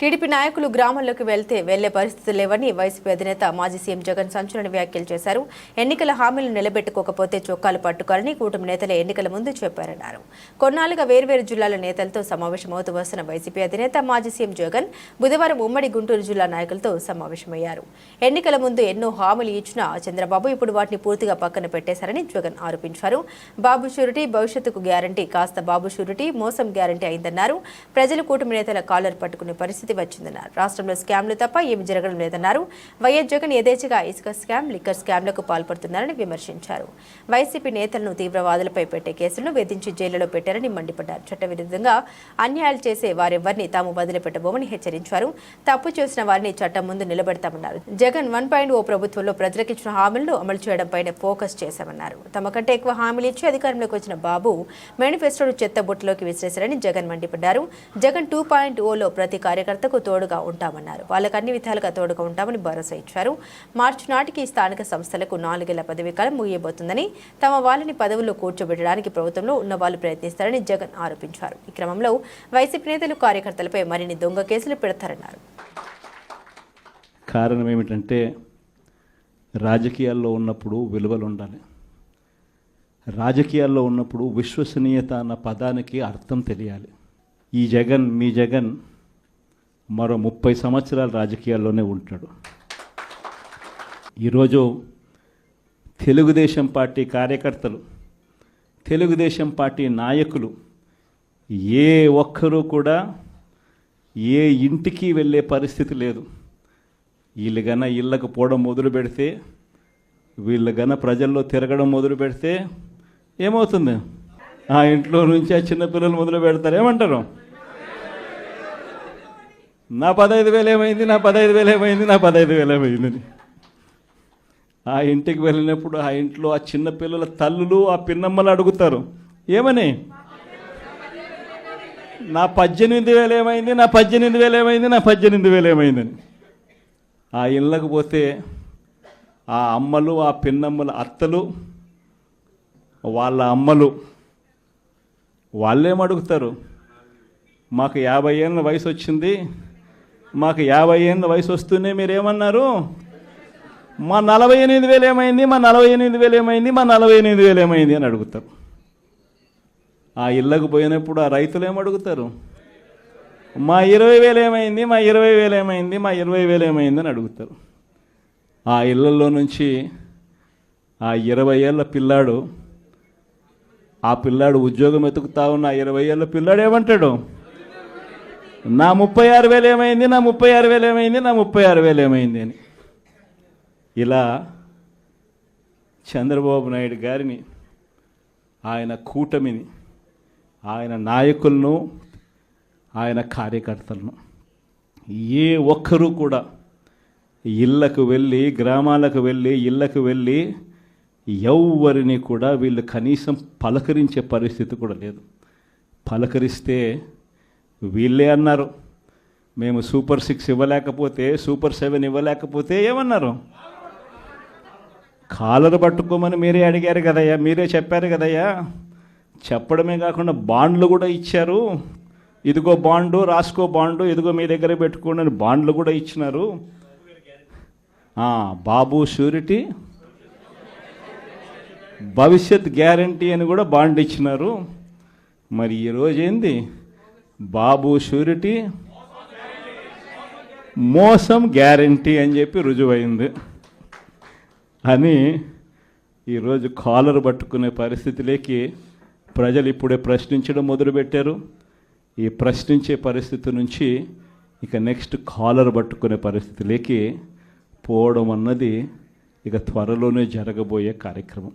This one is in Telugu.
టీడీపీ నాయకులు గ్రామాల్లోకి వెళ్తే వెళ్ళే పరిస్థితులు లేవని వైసీపీ అధినేత మాజీ సీఎం జగన్ సంచలన వ్యాఖ్యలు చేశారు. ఎన్నికల హామీలు నిలబెట్టుకోకపోతే చొక్కాలు పట్టుకోవాలని కూటమి నేతలు ఎన్నికల ముందు చెప్పారన్నారు. కొన్నాళ్ళుగా వేర్వేరు జిల్లాల నేతలతో సమావేశమవుతూ వస్తున్న వైసీపీ అధినేత మాజీ సీఎం జగన్ బుధవారం ఉమ్మడి గుంటూరు జిల్లా నాయకులతో సమావేశమయ్యారు. ఎన్నికల ముందు ఎన్నో హామీలు ఇచ్చిన చంద్రబాబు ఇప్పుడు వాటిని పూర్తిగా పక్కన పెట్టేశారని జగన్ ఆరోపించారు. బాబు షూరిటీ భవిష్యత్తుకు గ్యారంటీ కాస్త బాబు షూరిటీ మోసం గ్యారంటీ అయిందన్నారు. ప్రజలు కూటమి నేతల కాలర్ పట్టుకునే పరిస్థితి వచ్చిందన్నారు. రాష్ట్రంలో స్కామ్లు తప్ప ఏమి జరగడం లేదన్నారు. వైఎస్ జగన్ యథేచ్ఛగా ఇసుక స్కామ్ లిక్కర్ స్కామ్లకు పాల్పడుతున్నారని విమర్శించారు. వైసీపీ నేతలను తీవ్రవాదులపై పెట్టే కేసులను వేధించి జైలులో పెట్టారని మండిపడ్డారు. చట్టవిరుద్ధంగా అన్యాయాలు చేసే వారెవ్వరిని తాము వదిలిపెట్టబోమని హెచ్చరించారు. తప్పు చేసిన వారిని చట్టం ముందు నిలబెడతామన్నారు. జగన్ వన్ పాయింట్ ఓ ప్రభుత్వంలో ప్రజలకిచ్చిన హామీలను అమలు చేయడంపైనే ఫోకస్ చేశామన్నారు. తమ కంటే ఎక్కువ హామీలు ఇచ్చి అధికారంలోకి వచ్చిన బాబు మేనిఫెస్టోను చెత్తబుట్టలోకి విసిరేశారని జగన్ మండిపడ్డారు. జగన్ టూ పాయింట్ ఓలో ప్రతి భర్తకు తోడుగా ఉంటామన్నారు. వాళ్ళకు అన్ని విధాలుగా తోడుగా ఉంటామని భరోసా ఇచ్చారు. మార్చి నాటికి స్థానిక సంస్థలకు నాలుగేళ్ళ పదవి కాలం ముగియబోతుందని తమ వాళ్ళని పదవుల్లో కూర్చోబెట్టడానికి ప్రభుత్వంలో ఉన్న వాళ్ళు ప్రయత్నిస్తారని జగన్ ఆరోపించారు. ఈ క్రమంలో వైసీపీ నేతలు కార్యకర్తలపై మరిన్ని దొంగ కేసులు పెడతారన్నారు. కారణం ఏమిటంటే రాజకీయాల్లో ఉన్నప్పుడు విలువలు ఉండాలి. రాజకీయాల్లో ఉన్నప్పుడు విశ్వసనీయత అన్న పదానికి అర్థం తెలియాలి. ఈ జగన్ మీ జగన్ మరో ముప్పై సంవత్సరాలు రాజకీయాల్లోనే ఉంటాడు ఈరోజు తెలుగుదేశం పార్టీ కార్యకర్తలు తెలుగుదేశం పార్టీ నాయకులు ఏ ఒక్కరూ కూడా ఏ ఇంటికి వెళ్ళే పరిస్థితి లేదు. వీళ్ళు గన ఇళ్ళకు పోవడం మొదలు పెడితే వీళ్ళు గన ప్రజల్లో తిరగడం మొదలు పెడితే ఏమవుతుంది? ఆ ఇంట్లో నుంచి ఆ చిన్నపిల్లలు మొదలు పెడతారు. ఏమంటారు? నా పదహైదు వేలు ఏమైంది? నా పదహైదు వేలు ఏమైంది? నా పదహైదు వేలు ఏమైందని. ఆ ఇంటికి వెళ్ళినప్పుడు ఆ ఇంట్లో ఆ చిన్నపిల్లల తల్లులు ఆ పిన్నమ్మలు అడుగుతారు ఏమని? నా పద్దెనిమిది వేలు ఏమైంది? నా పద్దెనిమిది వేలు ఏమైంది? నా పద్దెనిమిది వేలు ఏమైందని. ఆ ఇళ్ళకు పోతే ఆ అమ్మలు ఆ పిన్నమ్మల అత్తలు వాళ్ళ అమ్మలు వాళ్ళేం అడుగుతారు? మాకు యాభై ఏళ్ళ వయసు వచ్చింది మాకు యాభై ఏళ్ళ వయసు వస్తూనే మీరేమన్నారు? మా నలభై ఎనిమిది వేలు ఏమైంది? మా నలభై ఎనిమిది వేలు ఏమైంది? మా నలభై ఎనిమిది వేలు ఏమైంది అని అడుగుతారు. ఆ ఇళ్ళకు పోయినప్పుడు ఆ రైతులు ఏమడుగుతారు మా ఇరవై వేలు ఏమైంది? మా ఇరవై వేలు ఏమైంది? మా ఇరవై వేలు ఏమైంది అని అడుగుతారు. ఆ ఇళ్ళల్లో నుంచి ఆ ఇరవై ఏళ్ళ పిల్లాడు ఆ పిల్లాడు ఉద్యోగం ఎతుకుతా ఉన్న ఇరవై ఏళ్ళ పిల్లాడు ఏమంటాడు? నా ముప్పై ఆరు వేలు ఏమైంది? నా ముప్పై ఆరు వేలు ఏమైంది? నా ముప్పై ఆరు వేలు ఏమైంది అని. ఇలా చంద్రబాబు నాయుడు గారిని ఆయన కూటమిని ఆయన నాయకులను ఆయన కార్యకర్తలను ఏ ఒక్కరూ కూడా ఇళ్ళకు వెళ్ళి గ్రామాలకు వెళ్ళి ఇళ్ళకు వెళ్ళి ఎవ్వరిని కూడా వీళ్ళు కనీసం పలకరించే పరిస్థితి కూడా లేదు. పలకరిస్తే వీళ్ళే అన్నారు. మేము సూపర్ సిక్స్ ఇవ్వలేకపోతే సూపర్ సెవెన్ ఇవ్వలేకపోతే ఏమన్నారు? కాలరు పట్టుకోమని మీరే అడిగారు కదయ్యా మీరే చెప్పారు కదయ్యా. చెప్పడమే కాకుండా బాండ్లు కూడా ఇచ్చారు. ఇదిగో బాండు రాసుకో బాండు ఇదిగో మీ దగ్గర పెట్టుకోండి అని బాండ్లు కూడా ఇచ్చినారు. బాబు షూరిటీ భవిష్యత్ గ్యారంటీ అని కూడా బాండ్ ఇచ్చినారు. మరి ఈరోజు ఏంది బాబు షూరిటీ మోసం గ్యారంటీ అని చెప్పి రుజువైంది. అని ఈరోజు కాలర్ పట్టుకునే పరిస్థితిలోకి ప్రజలు ఇప్పుడే ప్రశ్నించడం మొదలుపెట్టారు. ఈ ప్రశ్నించే పరిస్థితి నుంచి ఇక నెక్స్ట్ కాలర్ పట్టుకునే పరిస్థితిలోకి పోవడం అన్నది ఇక త్వరలోనే జరగబోయే కార్యక్రమం.